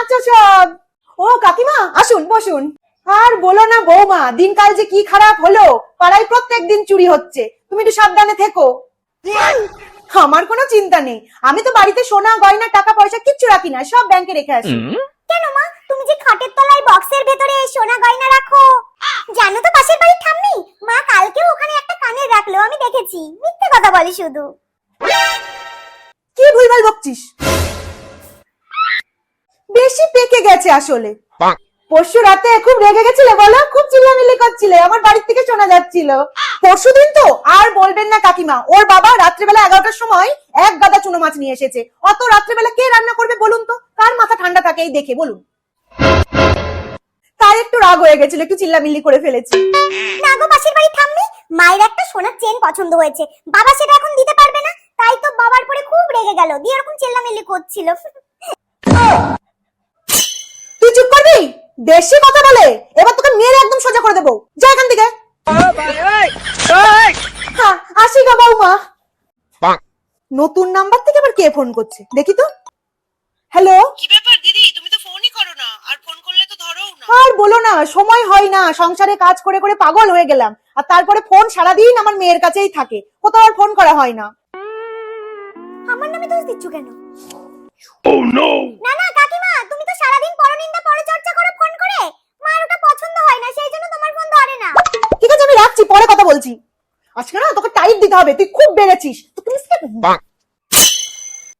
কাঁচা শাক ও কাকিমা আসুন বসুন। আর বলো না বৌমা দিনকাল যে কি খারাপ হলো পাড়ায় প্রত্যেক দিন চুরি হচ্ছে। তুমি একটু সাবধানে থেকো। আমার কোনো চিন্তা নেই। আমি তো বাড়িতে সোনা গয়না টাকা পয়সা কিচ্ছু রাখি না সব ব্যাংকে রেখে আসি। কেন মা? তুমি যে খাটের তলায় বক্সের ভেতরে সোনা গয়না রাখো। জানো তো পাশের বাড়ির ঠাম্মি? মা কালকেও ওখানে একটা কানের রাখল আমি দেখেছি। মিথ্যে কথা বলে শুধু। কি ভুলভাল বকছিস? বেশি পেকে গেছে আসলে। পরশু রাতে খুব রেগে গেছিলে বলো? খুব চিল্লামিল্লি করছিলে আমার বাড়ির থেকে শোনা যাচ্ছিল। পরশু দিন তো আর বলবেন না কাকিমা ওর বাবা রাত্রেবেলা এগারোটার সময় এক গাদা চুনো মাছ নিয়ে এসেছে। অত রাত্রেবেলা কে রান্না করবে বলুন তো? কার মাথা ঠান্ডা থাকে এই দেখে বলুন। তার একটু রাগ হয়ে গেছিল একটু চিল্লামিল্লি করে ফেলেছি। না গো পাশের বাড়ির ঠাম্মি মায়ের একটা সোনার চেন পছন্দ হয়েছে। বাবা সেটা এখন দিতে পারবে না তাই তো বাবার পরে খুব রেগে গেল দিয়ে এরকম চেল্লামিল্লি করছিল। বেশি কথা বলে এবার তোকে মেরে একদম সোজা করে দেবো। যা এখান থেকে। হ্যাঁ আসি গো বৌমা। নতুন নাম্বার থেকে আবার কে ফোন করছে? দেখি তো। হ্যালো। কি ব্যাপার দিদি? তুমি তো ফোনই করো না। আর ফোন করলে তো ধরো না। আর বলো না সময় হয় না। সংসারে কাজ করে করে পাগল হয়ে গেলাম। আর তারপরে ফোন সারাদিন আমার মেয়ের কাছেই থাকে। কোথাও আর ফোন করা হয় না। আমার নামে দোষ দিচ্ছ কেন? না না বলছি। আজকে না তোকে টাইট দিতে হবে তুই খুব বেড়েছিস। তোকে